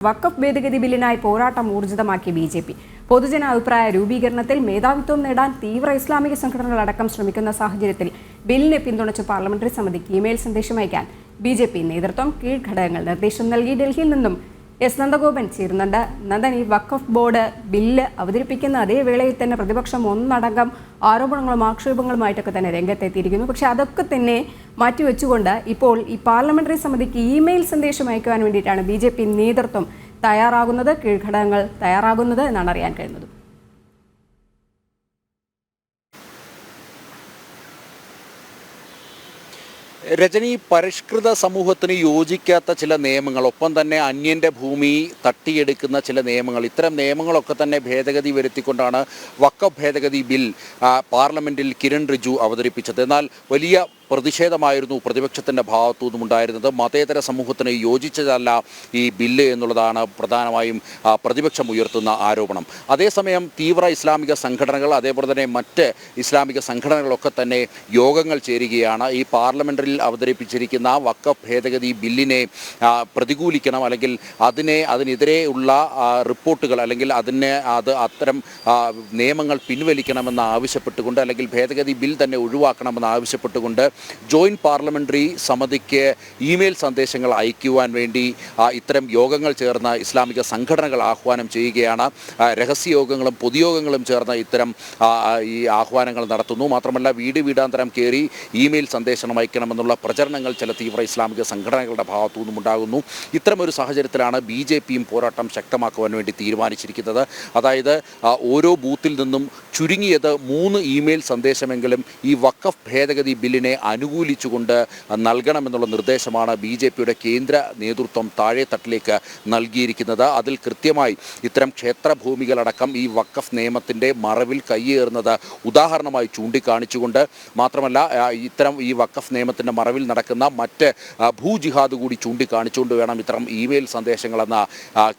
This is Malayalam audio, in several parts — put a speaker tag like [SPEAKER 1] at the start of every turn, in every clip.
[SPEAKER 1] വഖഫ് ഭേദഗതി ബില്ലിനായി പോരാട്ടം ഊർജിതമാക്കി ബി ജെ പി. പൊതുജന അഭിപ്രായ രൂപീകരണത്തിൽ മേധാവിത്വം നേടാൻ തീവ്ര ഇസ്ലാമിക സംഘടനകളടക്കം ശ്രമിക്കുന്ന സാഹചര്യത്തിൽ ബില്ലിനെ പിന്തുണച്ച് പാർലമെന്ററി സമിതിക്ക് ഇമെയിൽ സന്ദേശം അയക്കാൻ ബി നേതൃത്വം കീഴ്ഘടകങ്ങൾ നിർദ്ദേശം നൽകി ഡൽഹിയിൽ നിന്നും എസ് നന്ദഗോപൻ ചേരുന്നുണ്ട്. നന്ദൻ ഈ വഖഫ് ബോർഡ് ബില്ല് അവതരിപ്പിക്കുന്ന അതേ വേളയിൽ തന്നെ പ്രതിപക്ഷം ഒന്നടങ്കം ആരോപണങ്ങളും ആക്ഷേപങ്ങളുമായിട്ടൊക്കെ തന്നെ രംഗത്തെത്തിയിരിക്കുന്നു. പക്ഷെ അതൊക്കെ തന്നെ മാറ്റിവെച്ചുകൊണ്ട് ഇപ്പോൾ ഈ പാർലമെന്ററി സമിതിക്ക് ഇമെയിൽ സന്ദേശം അയക്കുവാൻ വേണ്ടിയിട്ടാണ് ബി നേതൃത്വം തയ്യാറാകുന്നത് കീഴ്ഘടകങ്ങൾ തയ്യാറാകുന്നത് എന്നാണ് അറിയാൻ കഴിയുന്നത്
[SPEAKER 2] രജനി പരിഷ്കൃത സമൂഹത്തിന് യോജിക്കാത്ത ചില നിയമങ്ങൾ ഒപ്പം തന്നെ അന്യന്റെ ഭൂമി തട്ടിയെടുക്കുന്ന ചില നിയമങ്ങൾ ഇത്തരം നിയമങ്ങളൊക്കെ തന്നെ ഭേദഗതി വരുത്തിക്കൊണ്ടാണ് വക്കഫ് ഭേദഗതി ബിൽ പാർലമെന്റിൽ കിരൺ റിജു അവതരിപ്പിച്ചത്. എന്നാൽ വലിയ പ്രതിഷേധമായിരുന്നു പ്രതിപക്ഷത്തിന്റെ ഭാഗത്തു നിന്നുമുണ്ടായിരുന്നത് മതേതര സമൂഹത്തിന് യോജിച്ചതല്ല ഈ ബില്ല് എന്നുള്ളതാണ് പ്രധാനമായും പ്രതിപക്ഷം ഉയർത്തുന്ന ആരോപണം. അതേസമയം തീവ്ര ഇസ്ലാമിക സംഘടനകൾ അതേപോലെ തന്നെ മറ്റ് ഇസ്ലാമിക സംഘടനകളൊക്കെ തന്നെ യോഗങ്ങൾ ചേരുകയാണ്. ഈ പാർലമെന്ററിൽ അവതരിപ്പിച്ചിരിക്കുന്ന വക്ക ഭേദഗതി ബില്ലിനെ പ്രതികൂലിക്കണം അല്ലെങ്കിൽ അതിനെ അതിനെതിരെ ഉള്ള റിപ്പോർട്ടുകൾ അല്ലെങ്കിൽ അതിനെ അത് അത്തരം നിയമങ്ങൾ പിൻവലിക്കണമെന്ന് ആവശ്യപ്പെട്ടുകൊണ്ട് അല്ലെങ്കിൽ ഭേദഗതി ബിൽ തന്നെ ഒഴിവാക്കണമെന്ന് ആവശ്യപ്പെട്ടുകൊണ്ട് ജോയിന്റ് പാർലമെന്ററി സമിതിക്ക് ഇമെയിൽ സന്ദേശങ്ങൾ അയക്കുവാൻ വേണ്ടി ഇത്തരം യോഗങ്ങൾ ചേർന്ന ഇസ്ലാമിക സംഘടനകൾ ആഹ്വാനം ചെയ്യുകയാണ്. രഹസ്യയോഗങ്ങളും പൊതുയോഗങ്ങളും ചേർന്ന ഇത്തരം ഈ ആഹ്വാനങ്ങൾ നടത്തുന്നു. മാത്രമല്ല വീട് വീടാന്തരം കയറി ഇമെയിൽ സന്ദേശം അയക്കണമെന്നുള്ള പ്രചരണങ്ങൾ ചില തീവ്ര ഇസ്ലാമിക സംഘടനകളുടെ ഭാഗത്തു നിന്നും ഉണ്ടാകുന്നു. ഇത്തരമൊരു സാഹചര്യത്തിലാണ് ബി ജെ പിയും പോരാട്ടം ശക്തമാക്കുവാൻ വേണ്ടി തീരുമാനിച്ചിരിക്കുന്നത്. അതായത് ഓരോ ബൂത്തിൽ നിന്നും ചുരുങ്ങിയത് മൂന്ന് ഇമെയിൽ സന്ദേശമെങ്കിലും ഈ വഖഫ് ഭേദഗതി ബില്ലിനെ അനുകൂലിച്ചുകൊണ്ട് നൽകണമെന്നുള്ള നിർദ്ദേശമാണ് ബി ജെ പിയുടെ കേന്ദ്ര നേതൃത്വം താഴെത്തട്ടിലേക്ക് നൽകിയിരിക്കുന്നത്. അതിൽ കൃത്യമായി ഇത്തരം ക്ഷേത്രഭൂമികളടക്കം ഈ വഖഫ് നിയമത്തിന്റെ മറവിൽ കയ്യേറുന്നത് ഉദാഹരണമായി ചൂണ്ടിക്കാണിച്ചുകൊണ്ട് മാത്രമല്ല ഇത്തരം ഈ വഖഫ് നിയമത്തിന്റെ മറവിൽ നടക്കുന്ന മറ്റ് ഭൂജിഹാദ് കൂടി ചൂണ്ടിക്കാണിച്ചുകൊണ്ട് വേണം ഇത്തരം ഇമെയിൽ സന്ദേശങ്ങളെന്ന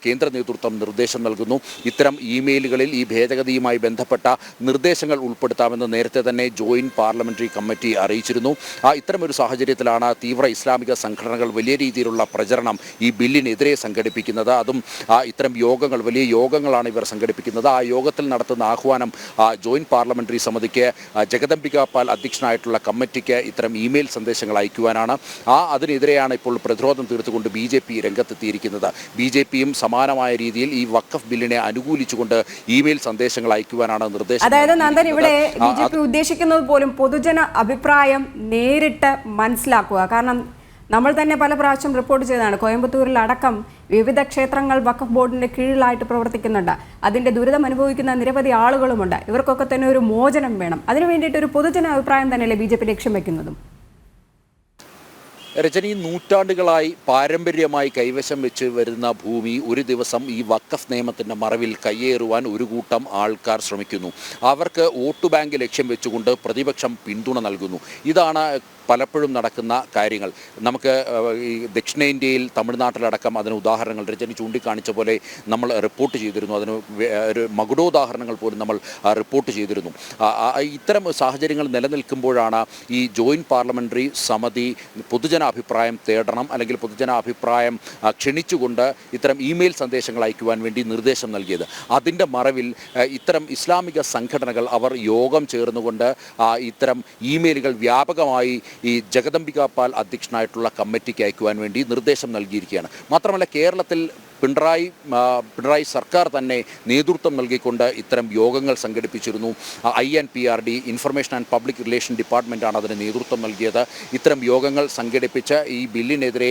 [SPEAKER 2] കേന്ദ്ര നേതൃത്വം നിർദ്ദേശം നൽകുന്നു. ഇത്തരം ഇമെയിലുകളിൽ ഈ ഭേദഗതിയുമായി ബന്ധപ്പെട്ട നിർദ്ദേശങ്ങൾ ഉൾപ്പെടുത്താമെന്ന് നേരത്തെ തന്നെ ജോയിന്റ് പാർലമെന്ററി കമ്മിറ്റി അറിയിച്ചിരുന്നു. ആ ഇത്തരമൊരു സാഹചര്യത്തിലാണ് തീവ്ര ഇസ്ലാമിക സംഘടനകൾ വലിയ രീതിയിലുള്ള പ്രചരണം ഈ ബില്ലിനെതിരെ സംഘടിപ്പിക്കുന്നത്. അതും ആ, ഇത്തരം യോഗങ്ങൾ വലിയ യോഗങ്ങളാണ് ഇവർ സംഘടിപ്പിക്കുന്നത്. ആ യോഗത്തിൽ നടത്തുന്ന ആഹ്വാനം ആ, ജോയിന്റ് പാർലമെന്ററി സമിതിക്ക് ജഗദംബിക പാൽ അധ്യക്ഷനായിട്ടുള്ള കമ്മിറ്റിക്ക് ഇത്തരം ഇമെയിൽ സന്ദേശങ്ങൾ അയക്കുവാനാണ്. ആ അതിനെതിരെയാണ് ഇപ്പോൾ പ്രതിരോധം തീർത്തുകൊണ്ട് ബി ജെ പി രംഗത്തെത്തിയിരിക്കുന്നത്. ബി ജെ പിയും സമാനമായ രീതിയിൽ ഈ വഖഫ് ബില്ലിനെ അനുകൂലിച്ചുകൊണ്ട് ഇമെയിൽ സന്ദേശങ്ങൾ അയക്കുവാനാണ് നിർദ്ദേശം
[SPEAKER 1] അതായത് നന്ദൻ ഇവിടെ ഉദ്ദേശിക്കുന്നത് പോലും പൊതുജന അഭിപ്രായം നേരിട്ട് മനസ്സിലാക്കുക. കാരണം നമ്മൾ തന്നെ പല പ്രാവശ്യം റിപ്പോർട്ട് ചെയ്തതാണ്. കോയമ്പത്തൂരിൽ അടക്കം വിവിധ ക്ഷേത്രങ്ങൾ വഖഫ് ബോർഡിന്റെ കീഴിലായിട്ട് പ്രവർത്തിക്കുന്നുണ്ട്. അതിന്റെ ദുരിതം അനുഭവിക്കുന്ന നിരവധി ആളുകളുമുണ്ട്. ഇവർക്കൊക്കെ തന്നെ ഒരു മോചനം വേണം. അതിനു വേണ്ടിയിട്ട് ഒരു പൊതുജന അഭിപ്രായം തന്നെയല്ലേ ബി ജെ പി ലക്ഷ്യം വെക്കുന്നതും?
[SPEAKER 2] രജനി നൂറ്റാണ്ടുകളായി പാരമ്പര്യമായി കൈവശം വെച്ച് വരുന്ന ഭൂമി ഒരു ദിവസം ഈ വക്കഫ് നിയമത്തിന്റെ മറവിൽ കയ്യേറുവാൻ ഒരു കൂട്ടം ആൾക്കാർ ശ്രമിക്കുന്നു. അവർക്ക് വോട്ട് ബാങ്ക് ലക്ഷ്യം വെച്ചുകൊണ്ട് പ്രതിപക്ഷം പിന്തുണ നൽകുന്നു. ഇതാണ് പലപ്പോഴും നടക്കുന്ന കാര്യങ്ങൾ. നമുക്ക് ഈ ദക്ഷിണേന്ത്യയിൽ തമിഴ്നാട്ടിലടക്കം അതിന് ഉദാഹരണങ്ങൾ. രജനി ചൂണ്ടിക്കാണിച്ച പോലെ നമ്മൾ റിപ്പോർട്ട് ചെയ്തിരുന്നു. അതിന് ഒരു മകുടോദാഹരണങ്ങൾ പോലും നമ്മൾ റിപ്പോർട്ട് ചെയ്തിരുന്നു. ഇത്തരം സാഹചര്യങ്ങൾ നിലനിൽക്കുമ്പോഴാണ് ഈ ജോയിന്റ് പാർലമെന്ററി സമിതി പൊതുജനാഭിപ്രായം തേടണം അല്ലെങ്കിൽ പൊതുജനാഭിപ്രായം ക്ഷണിച്ചുകൊണ്ട് ഇത്തരം ഇമെയിൽ സന്ദേശങ്ങൾ അയക്കുവാൻ വേണ്ടി നിർദ്ദേശം നൽകിയത്. അതിന്റെ മറവിൽ ഇത്തരം ഇസ്ലാമിക സംഘടനകൾ അവർ യോഗം ചേർന്നുകൊണ്ട് ഇത്തരം ഇമെയിലുകൾ വ്യാപകമായി ഈ ജഗദംബിക പാൽ അധ്യക്ഷനായിട്ടുള്ള കമ്മിറ്റിക്ക് അയക്കുവാൻ വേണ്ടി നിർദ്ദേശം നൽകിയിരിക്കുകയാണ്. മാത്രമല്ല കേരളത്തിൽ പിണറായി പിണറായി സർക്കാർ തന്നെ നേതൃത്വം നൽകിക്കൊണ്ട് ഇത്തരം യോഗങ്ങൾ സംഘടിപ്പിച്ചിരുന്നു. I N P R D information and public relation ഡിപ്പാർട്ട്മെന്റാണ് അതിന് നേതൃത്വം നൽകിയത്. ഇത്തരം യോഗങ്ങൾ സംഘടിപ്പിച്ച് ഈ ബില്ലിനെതിരെ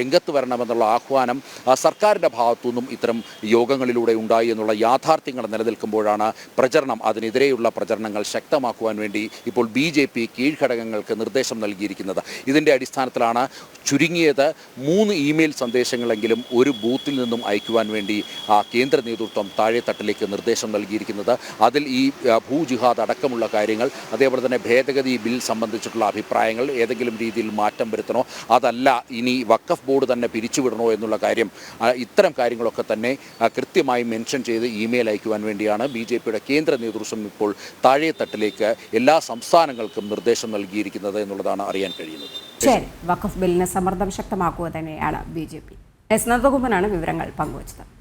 [SPEAKER 2] രംഗത്ത് വരണമെന്നുള്ള ആഹ്വാനം സർക്കാരിന്റെ ഭാഗത്തു നിന്നും ഇത്തരം യോഗങ്ങളിലൂടെ ഉണ്ടായി എന്നുള്ള യാഥാർത്ഥ്യങ്ങൾ നിലനിൽക്കുമ്പോഴാണ് പ്രചരണം അതിനെതിരെയുള്ള പ്രചരണങ്ങൾ ശക്തമാക്കുവാൻ വേണ്ടി ഇപ്പോൾ ബി ജെ പി കീഴ്ഘടകങ്ങൾക്ക് നിർദ്ദേശം നൽകിയിരിക്കുന്നത്. ഇതിന്റെ അടിസ്ഥാനത്തിലാണ് ചുരുങ്ങിയത് മൂന്ന് ഇമെയിൽ സന്ദേശങ്ങളെങ്കിലും ഒരു ബൂത്തിൽ നിന്നും അയക്കുവാൻ വേണ്ടി കേന്ദ്ര നേതൃത്വം താഴെത്തട്ടിലേക്ക് നിർദ്ദേശം നൽകിയിരിക്കുന്നത്. അതിൽ ഈ ഭൂജിഹാദ് അടക്കമുള്ള കാര്യങ്ങൾ അതേപോലെ തന്നെ ഭേദഗതി ബിൽ സംബന്ധിച്ചിട്ടുള്ള അഭിപ്രായങ്ങൾ ഏതെങ്കിലും രീതിയിൽ മാറ്റം വരുത്തണോ അതല്ല ഇനി വക്കഫ് ബോർഡ് തന്നെ പിരിച്ചുവിടണോ എന്നുള്ള കാര്യം ഇത്തരം കാര്യങ്ങളൊക്കെ തന്നെ കൃത്യമായി മെൻഷൻ ചെയ്ത് ഇമെയിൽ അയക്കുവാൻ വേണ്ടിയാണ് ബി ജെ പിയുടെ കേന്ദ്ര നേതൃത്വം ഇപ്പോൾ താഴെത്തട്ടിലേക്ക് എല്ലാ സംസ്ഥാനങ്ങൾക്കും നിർദ്ദേശം നൽകിയിരിക്കുന്നത് എന്നുള്ളതാണ് അറിയാൻ കഴിയുന്നത്.
[SPEAKER 1] വഖഫ് ബില്ലിന് സമ്മർദ്ദം ശക്തമാക്കുക തന്നെയാണ് ബി ജെ പി. എസ് നന്ദഗോപനാണ് വിവരങ്ങൾ പങ്കുവച്ചത്